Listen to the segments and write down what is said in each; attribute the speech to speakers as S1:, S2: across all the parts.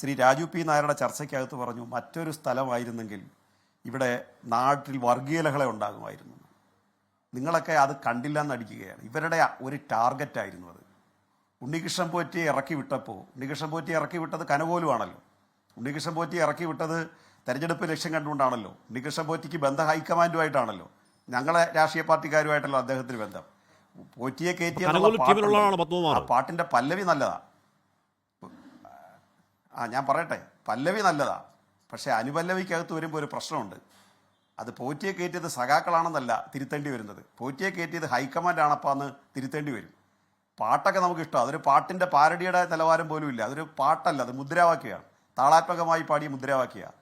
S1: Shri Raju P നായരുടെ ചർച്ചയ്ക്കകത്ത് പറഞ്ഞു മറ്റൊരു സ്ഥലമായിരുന്നെങ്കിൽ ഇവിടെ നാട്ടിൽ വർഗീയ ലഹള ഉണ്ടാകുമായിരുന്നു. നിങ്ങളൊക്കെ അത് കണ്ടില്ല എന്നടിക്കുകയാണ് ഇവരുടെ ഒരു ടാർഗറ്റായിരുന്നു അത്. ഉണ്ണികൃഷ്ണൻ പോറ്റിയെ ഇറക്കി വിട്ടപ്പോൾ ഉണ്ണികൃഷ്ണൻ പോറ്റിയെ ഇറക്കി വിട്ടത് കനപോലുമാണല്ലോ ഉണ്ണികൃഷ്ണൻ പോറ്റിയെ ഇറക്കി വിട്ടത് തെരഞ്ഞെടുപ്പ് ലക്ഷ്യം കണ്ടുകൊണ്ടാണല്ലോ. ഉണ്ണികൃഷ്ണൻ പോറ്റിക്ക് ബന്ധം ഹൈക്കമാൻഡുമായിട്ടാണല്ലോ. ഞങ്ങളെ രാഷ്ട്രീയ പാർട്ടിക്കാരുമായിട്ടല്ലോ അദ്ദേഹത്തിന് ബന്ധം. പോറ്റിയെ കയറ്റിയ പാട്ടിന്റെ പല്ലവി നല്ലതാ. ആ ഞാൻ പറയട്ടെ. പല്ലവി നല്ലതാ. പക്ഷേ അനുപല്ലവിക്കകത്ത് വരുമ്പോൾ ഒരു പ്രശ്നമുണ്ട്. അത് പോറ്റിയെ കയറ്റിയത് സഖാക്കളാണെന്നല്ല തിരുത്തേണ്ടി വരുന്നത്. പോറ്റിയെ കയറ്റിയത് ഹൈക്കമാൻഡ് ആണപ്പാന്ന് തിരുത്തേണ്ടി വരും. പാട്ടൊക്കെ നമുക്ക് ഇഷ്ടം അതൊരു പാട്ടിന്റെ പാരടിയുടെ നിലവാരം പോലും ഇല്ല. അതൊരു പാട്ടല്ല. അത് മുദ്രാവാക്യമാണ്. താളാത്മകമായി പാടിയ മുദ്രാവാക്യമാണ്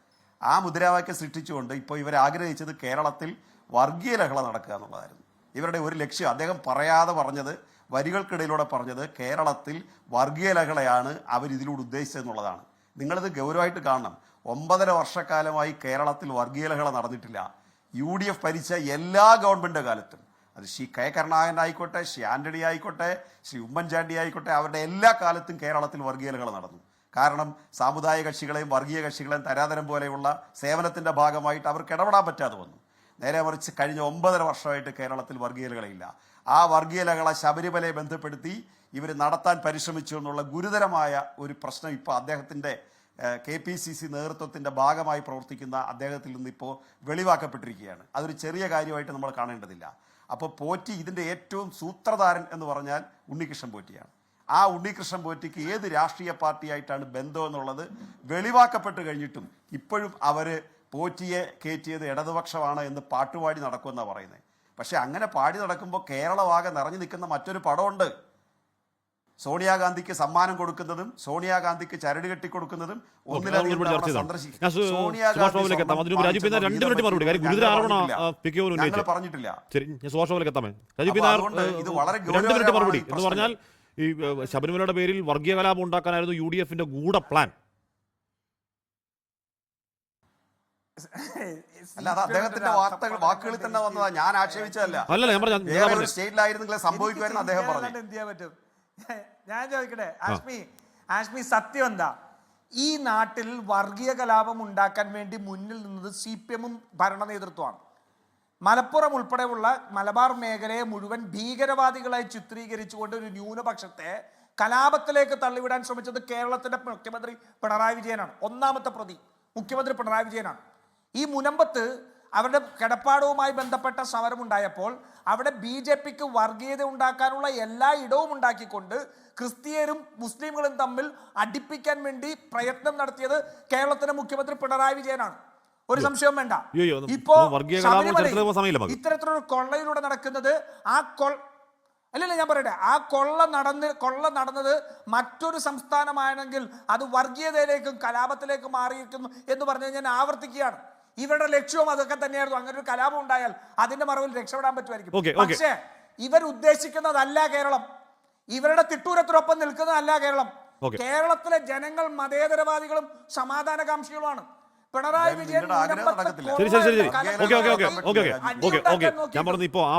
S1: ആ മുദ്രാവാക്യം സൃഷ്ടിച്ചുകൊണ്ട് ഇപ്പോൾ ഇവർ ആഗ്രഹിച്ചത് കേരളത്തിൽ വർഗീയ ലഹള നടക്കുക എന്നുള്ളതായിരുന്നു. ഇവരുടെ ഒരു ലക്ഷ്യം. അദ്ദേഹം പറയാതെ പറഞ്ഞത് വരികൾക്കിടയിലൂടെ പറഞ്ഞത് കേരളത്തിൽ വർഗീയ ലഹളയാണ് അവർ ഇതിലൂടെ ഉദ്ദേശിച്ചതെന്നുള്ളതാണ്. നിങ്ങളിത് ഗൗരവമായിട്ട് കാണണം. ഒമ്പതര വർഷക്കാലമായി കേരളത്തിൽ വർഗീയ ലഹള നടന്നിട്ടില്ല. യു ഡി എഫ് ഭരിച്ച എല്ലാ ഗവൺമെന്റ് കാലത്തും. അത് ശ്രീ കെ കരുണാകരൻ ആയിക്കോട്ടെ ശ്രീ ആന്റണി ആയിക്കോട്ടെ ശ്രീ ഉമ്മൻചാണ്ടി ആയിക്കോട്ടെ അവരുടെ എല്ലാ കാലത്തും കേരളത്തിൽ വർഗീയ ലഹള നടന്നു. കാരണം സാമുദായിക കക്ഷികളെയും വർഗീയ കക്ഷികളെയും തരാതരം പോലെയുള്ള സേവനത്തിന്റെ ഭാഗമായിട്ട് അവർക്ക് ഇടപെടാൻ പറ്റാതെ വന്നു. നേരെ മറിച്ച് കഴിഞ്ഞ ഒമ്പതര വർഷമായിട്ട് കേരളത്തിൽ വർഗീയ ലഹളയില്ല. ആ വർഗീയ ലഹള ശബരിമലയെ ബന്ധപ്പെടുത്തി ഇവർ നടത്താൻ പരിശ്രമിച്ചു എന്നുള്ള ഗുരുതരമായ ഒരു പ്രശ്നം ഇപ്പോൾ അദ്ദേഹത്തിന്റെ കെ പി സി സി നേതൃത്വത്തിന്റെ ഭാഗമായി പ്രവർത്തിക്കുന്ന അദ്ദേഹത്തിൽ നിന്ന് ഇപ്പോൾ വെളിവാക്കപ്പെട്ടിരിക്കുകയാണ്. അതൊരു ചെറിയ കാര്യമായിട്ട് നമ്മൾ കാണേണ്ടതില്ല. അപ്പോൾ പോറ്റി ഇതിന്റെ ഏറ്റവും സൂത്രധാരൻ എന്ന് പറഞ്ഞാൽ ഉണ്ണികൃഷ്ണൻ പോറ്റിയാണ്. ആ ഉണ്ണികൃഷ്ണൻ പോറ്റിക്ക് ഏത് രാഷ്ട്രീയ പാർട്ടിയായിട്ടാണ് ബന്ധം എന്നുള്ളത് വെളിവാക്കപ്പെട്ട് കഴിഞ്ഞിട്ടും ഇപ്പോഴും അവർ പോറ്റിയെ കയറ്റിയത് ഇടതുപക്ഷമാണ് എന്ന് പാട്ടുപാടി നടക്കുമെന്നാണ് പറയുന്നത് പക്ഷെ അങ്ങനെ പാടി നടക്കുമ്പോൾ കേരളമാകെ നിറഞ്ഞു നിൽക്കുന്ന മറ്റൊരു പടമുണ്ട്. സോണിയാഗാന്ധിക്ക് സമ്മാനം കൊടുക്കുന്നതും സോണിയാഗാന്ധിക്ക് ചരട് കെട്ടി കൊടുക്കുന്നതും പറഞ്ഞിട്ടില്ല. ഇത് വളരെ
S2: പറഞ്ഞാൽ ഈ ശബരിമലയുടെ പേരിൽ വർഗീയ കലാപം ഉണ്ടാക്കാനായിരുന്നു യു ഡി എഫിന്റെ ഗൂഢ പ്ലാൻ.
S1: അല്ല അത് അദ്ദേഹത്തിന്റെ വാർത്തകൾ വാക്കുകളിൽ തന്നെ വന്നതാ ഞാൻ ആക്ഷേപിച്ചതല്ല.
S2: അല്ല ഞാൻ പറഞ്ഞ
S1: വേറെ ഒരു സ്റ്റേറ്റിലായിരുന്നെങ്കിൽ സംഭവിക്കുമായിരുന്നു അദ്ദേഹം പറഞ്ഞു
S3: എന്ത് ചെയ്യാൻ പറ്റും? ഞാൻ ചോദിക്കട്ടെ ആഷ്മി ആഷ്മി സത്യം എന്താ? ഈ നാട്ടിൽ വർഗീയ കലാപം ഉണ്ടാക്കാൻ വേണ്ടി മുന്നിൽ നിന്നത് സി പി എമ്മും ഭരണ നേതൃത്വമാണ്. മലപ്പുറം ഉൾപ്പെടെയുള്ള മലബാർ മേഖലയെ മുഴുവൻ ഭീകരവാദികളായി ചിത്രീകരിച്ചുകൊണ്ട് ഒരു ന്യൂനപക്ഷത്തെ കലാപത്തിലേക്ക് തള്ളിവിടാൻ ശ്രമിച്ചത് കേരളത്തിന്റെ മുഖ്യമന്ത്രി പിണറായി വിജയനാണ്. ഒന്നാമത്തെ പ്രതി മുഖ്യമന്ത്രി പിണറായി വിജയനാണ്. ഈ മുനമ്പത്ത് അവരുടെ കിടപ്പാടവുമായി ബന്ധപ്പെട്ട സമരമുണ്ടായപ്പോൾ അവിടെ ബി ജെ പിക്ക് വർഗീയത ഉണ്ടാക്കാനുള്ള എല്ലാ ഇടവും ഉണ്ടാക്കിക്കൊണ്ട് ക്രിസ്തീയരും മുസ്ലിങ്ങളും തമ്മിൽ അടിപ്പിക്കാൻ വേണ്ടി പ്രയത്നം നടത്തിയത് കേരളത്തിന്റെ മുഖ്യമന്ത്രി പിണറായി വിജയനാണ്. ഒരു സംശയവും വേണ്ട. ഇപ്പോ. ഇത്തരത്തിലൊരു കൊള്ളയിലൂടെ നടക്കുന്നത് ആ കൊൾ അല്ലല്ല ഞാൻ പറയട്ടെ. ആ കൊള്ള നടന്ന് കൊള്ള നടന്നത് മറ്റൊരു സംസ്ഥാനമാണെങ്കിൽ അത് വർഗീയതയിലേക്കും കലാപത്തിലേക്കും മാറിയിരിക്കുന്നു എന്ന് പറഞ്ഞ് ഞാൻ ആവർത്തിക്കുകയാണ്. ഇവരുടെ ലക്ഷ്യവും അതൊക്കെ തന്നെയായിരുന്നു. അങ്ങനെ ഒരു കലാപം ഉണ്ടായാൽ അതിന്റെ മറവിൽ രക്ഷപ്പെടാൻ പറ്റുമായിരിക്കും. പക്ഷേ ഇവർ ഉദ്ദേശിക്കുന്നതല്ല കേരളം. ഇവരുടെ തിട്ടൂരത്തിനൊപ്പം നിൽക്കുന്നതല്ല കേരളം. കേരളത്തിലെ ജനങ്ങൾ മതേതരവാദികളും സമാധാനകാംക്ഷികളുമാണ്. പിണറായി വിജയൻ
S2: ശരി ശരി ശരി. Okay okay okay okay okay ഞാൻ പറഞ്ഞു ഇപ്പോ ആ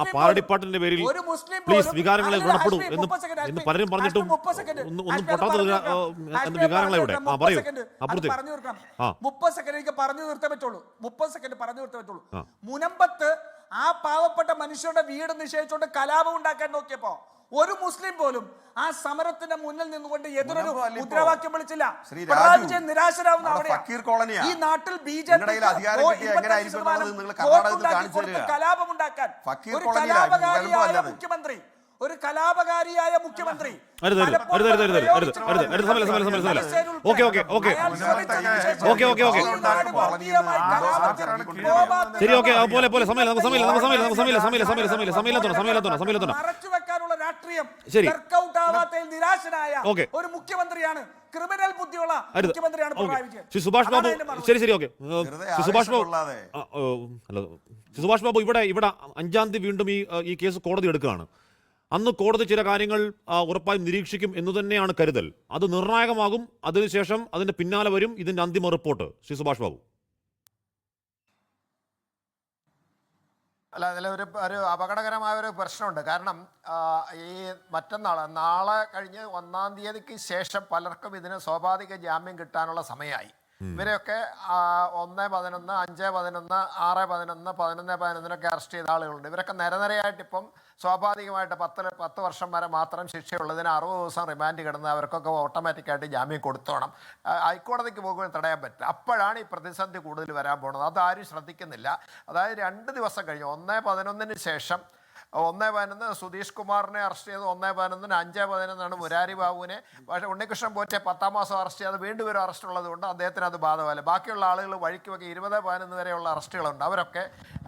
S2: ആ പാരടിപ്പാട്ടിന്റെ പേരിൽ പ്ലീസ് വികാരങ്ങളെ വ്രണപ്പെടും എന്ന് എന്ന് പലരും പറഞ്ഞിട്ടും ഒന്നും പൊട്ടാത്ത വികാരങ്ങളെ ഇവിടെ. ആ പറയൂ. അപ്പുറത്തെ
S3: മുപ്പത് സെക്കൻഡ് എനിക്ക് പറഞ്ഞു നിർത്താൻ പറ്റുള്ളൂ. മുപ്പത് സെക്കൻഡ് പറഞ്ഞു നിർത്താൻ പറ്റുള്ളൂ. മുനമ്പത്ത് ആ പാവപ്പെട്ട മനുഷ്യരുടെ വീട് നിശ്ചയിച്ചുകൊണ്ട് കലാപം ഉണ്ടാക്കാൻ നോക്കിയപ്പോ ഒരു മുസ്ലിം പോലും ആ സമരത്തിന്റെ മുന്നിൽ നിന്നുകൊണ്ട് എതിരൊരു. മുദ്രാവാക്യം വിളിച്ചില്ല
S1: ശ്രീ
S3: പിണറായി വിജയൻ നിരാശരാവുന്ന. ഈ നാട്ടിൽ ബി ജെ. കലാപമുണ്ടാക്കാൻ
S1: ഫക്കീർ
S3: ഒരു കലാപകാരിയായ. മുഖ്യമന്ത്രി ഒരു കലാപകാരിയായ മുഖ്യമന്ത്രി
S2: ശരി ഓക്കെ പോലെ പോലെ സമയം നമുക്ക് സമയം നമുക്ക് സമയം നമുക്ക് സമയം സമയം സമയം സമയം സമയം സമയം
S3: സമയം സമയം രാഷ്ട്രീയം
S2: ശരി.
S3: വർക്കൗട്ട് ആവാത്തതിൽ നിരാശനായ ഒരു മുഖ്യമന്ത്രിയാണ് ക്രിമിനൽ ബുദ്ധിയുള്ള മുഖ്യമന്ത്രിയാണ് പിണറായി വിജയൻ.
S2: ശ്രീ സുഭാഷ് ബാബു ശരി ശരി ഓക്കെ. ശ്രീ സുഭാഷ് ബാബു സുഭാഷ് ബാബു ഇവിടെ ഇവിടെ അഞ്ചാം തീയതി വീണ്ടും ഈ ഈ കേസ് കോടതി എടുക്കുകയാണ്. അന്ന് കോടതി ചില കാര്യങ്ങൾ ഉറപ്പായും നിരീക്ഷിക്കും എന്ന് തന്നെയാണ് കരുതൽ. അത് നിർണായകമാകും. അതിനുശേഷം അതിന്റെ പിന്നാലെ വരും ഇതിന്റെ അന്തിമ റിപ്പോർട്ട്. ശ്രീ സുഭാഷ് ബാബു.
S4: അല്ല അതിൽ ഒരു ഒരു അപകടകരമായ ഒരു പ്രശ്നമുണ്ട്. കാരണം ഈ മറ്റന്നാൾ നാളെ കഴിഞ്ഞ് ഒന്നാം തീയതിക്ക് ശേഷം പലർക്കും ഇതിന് സ്വാഭാവിക ജാമ്യം കിട്ടാനുള്ള സമയമായി. ഇവരെയൊക്കെ ഒന്ന് പതിനൊന്ന് അഞ്ച് പതിനൊന്ന് ആറ് പതിനൊന്ന് പതിനൊന്ന് പതിനൊന്നിനൊക്കെ അറസ്റ്റ് ചെയ്ത ആളുകളുണ്ട്. ഇവരൊക്കെ നിരനിരയായിട്ട് ഇപ്പം സ്വാഭാവികമായിട്ട് പത്ത് പത്ത് വർഷം വരെ മാത്രം ശിക്ഷയുള്ളതിന് അറുപത് ദിവസം റിമാൻഡ് കിടന്ന് അവർക്കൊക്കെ ഓട്ടോമാറ്റിക്കായിട്ട് ജാമ്യം കൊടുത്തോണം. ഹൈക്കോടതിക്ക് പോകുമ്പോൾ തടയാൻ പറ്റില്ല. അപ്പോഴാണ് ഈ പ്രതിസന്ധി കൂടുതൽ വരാൻ പോകുന്നത് അതാരും ശ്രദ്ധിക്കുന്നില്ല. അതായത് രണ്ട് ദിവസം കഴിഞ്ഞ് ഒന്ന് പതിനൊന്നിന് ശേഷം ഒന്ന് പതിനൊന്ന് സുധീഷ് കുമാറിനെ അറസ്റ്റ് ചെയ്ത് ഒന്ന് പതിനൊന്നിന് അഞ്ച് പതിനൊന്നാണ് മുരാരി ബാബുവിനെ. പക്ഷേ ഉണ്ണികൃഷ്ണൻ പോറ്റെ പത്താം മാസം അറസ്റ്റ് ചെയ്ത് വീണ്ടും ഒരു അറസ്റ്റ് ഉള്ളതുകൊണ്ട് അദ്ദേഹത്തിന് അത് ബാധകമല്ല. ബാക്കിയുള്ള ആളുകൾ വഴിക്ക് വയ്ക്ക് ഇരുപത് പതിനൊന്ന് വരെയുള്ള അറസ്റ്റുകളുണ്ട്. അവരൊക്കെ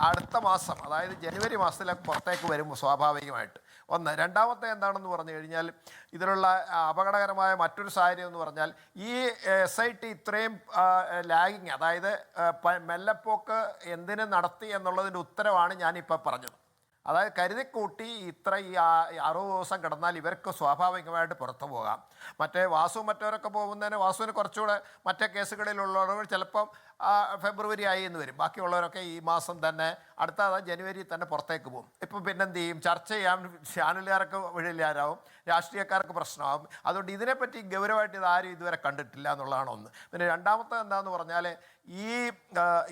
S4: അടുത്ത മാസം അതായത് ജനുവരി മാസത്തിലൊക്കെ പുറത്തേക്ക് വരും സ്വാഭാവികമായിട്ട്. ഒന്ന് രണ്ടാമത്തെ എന്താണെന്ന് പറഞ്ഞു കഴിഞ്ഞാൽ ഇതിലുള്ള അപകടകരമായ മറ്റൊരു സാഹചര്യം എന്ന് പറഞ്ഞാൽ ഈ എസ് ഐ ടി ഇത്രയും ലാഗിങ് അതായത് മെല്ലെപ്പോക്ക് എന്തിന് നടത്തി എന്നുള്ളതിന്റെ ഉത്തരവാണ് ഞാനിപ്പോൾ പറഞ്ഞത്. അതായത് കരുതിക്കൂട്ടി ഇത്ര ഈ അറുപത് ദിവസം കിടന്നാൽ ഇവർക്ക് സ്വാഭാവികമായിട്ട് പുറത്തു പോകാം. മറ്റേ വാസു മറ്റവരൊക്കെ പോകുന്നതിന് വാസുവിന് കുറച്ചുകൂടെ മറ്റേ കേസുകളിലുള്ളവർ ചിലപ്പം ഫെബ്രുവരി ആയി എന്ന് വരും. ബാക്കിയുള്ളവരൊക്കെ ഈ മാസം തന്നെ അടുത്ത ജനുവരി തന്നെ പുറത്തേക്ക് പോകും. ഇപ്പം പിന്നെന്ത് ചെയ്യും? ചർച്ച ചെയ്യാൻ ചാനലുകാർക്ക് വഴിയില്ലാരാവും രാഷ്ട്രീയക്കാർക്ക് പ്രശ്നമാകും അതുകൊണ്ട് ഇതിനെപ്പറ്റി ഗൗരവമായിട്ട് ഇത് ആരും ഇതുവരെ കണ്ടിട്ടില്ല എന്നുള്ളതാണ് ഒന്ന്. പിന്നെ രണ്ടാമത്തെ എന്താണെന്ന് പറഞ്ഞാൽ ഈ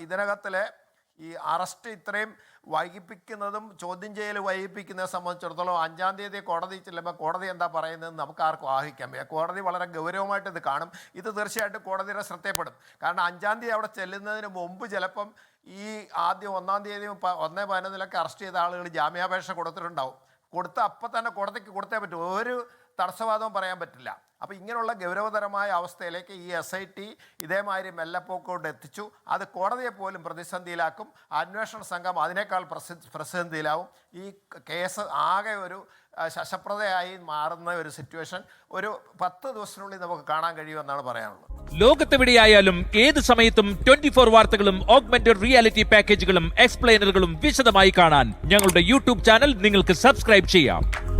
S4: ഇതിനകത്തിലെ ഈ അറസ്റ്റ് ഇത്രയും വൈകിപ്പിക്കുന്നതും ചോദ്യം ചെയ്യൽ വൈകിപ്പിക്കുന്നതിനെ സംബന്ധിച്ചിടത്തോളം അഞ്ചാം തീയതി കോടതി ചെല്ലുമ്പോൾ കോടതി എന്താ പറയുന്നത് നമുക്ക് ആർക്കും ആഹിക്കാൻ വയ്യ. കോടതി വളരെ ഗൗരവമായിട്ട് ഇത് കാണും. ഇത് തീർച്ചയായിട്ടും കോടതിയുടെ ശ്രദ്ധയപ്പെടും. കാരണം അഞ്ചാം തീയതി അവിടെ ചെല്ലുന്നതിന് മുമ്പ് ചിലപ്പം ഈ ആദ്യം ഒന്നാം തീയതി ഒന്നേ പതിനൊന്നിലൊക്കെ അറസ്റ്റ് ചെയ്ത ആളുകൾ ജാമ്യാപേക്ഷ കൊടുത്തിട്ടുണ്ടാവും. കൊടുത്ത അപ്പം തന്നെ കോടതിക്ക് കൊടുത്തേ പറ്റും. ഒരു തടസ്സവാദവും പറയാൻ പറ്റില്ല. അപ്പോൾ ഇങ്ങനെയുള്ള ഗൗരവതരമായ അവസ്ഥയിലേക്ക് ഈ എസ് ഐ ടി ഇതേമാതിരി മെല്ലപ്പോക്കോട് എത്തിച്ചു. അത് കോടതിയെ പോലും പ്രതിസന്ധിയിലാക്കും. അന്വേഷണ സംഘം അതിനേക്കാൾ പ്രസി പ്രതിസന്ധിയിലാവും. ഈ കേസ് ആകെ ഒരു ശശപ്രദയായി മാറുന്ന ഒരു സിറ്റുവേഷൻ ഒരു പത്ത് ദിവസത്തിനുള്ളിൽ നമുക്ക് കാണാൻ കഴിയുമെന്നാണ് പറയാനുള്ളത്.
S5: ലോകത്തെവിടെയായാലും ഏത് സമയത്തും ട്വന്റി ഫോർ വാർത്തകളും ഓഗ്മെന്റഡ് റിയാലിറ്റി പാക്കേജുകളും എക്സ്പ്ലെയിനറുകളും വിശദമായി കാണാൻ ഞങ്ങളുടെ യൂട്യൂബ് ചാനൽ നിങ്ങൾക്ക് സബ്സ്ക്രൈബ് ചെയ്യാം.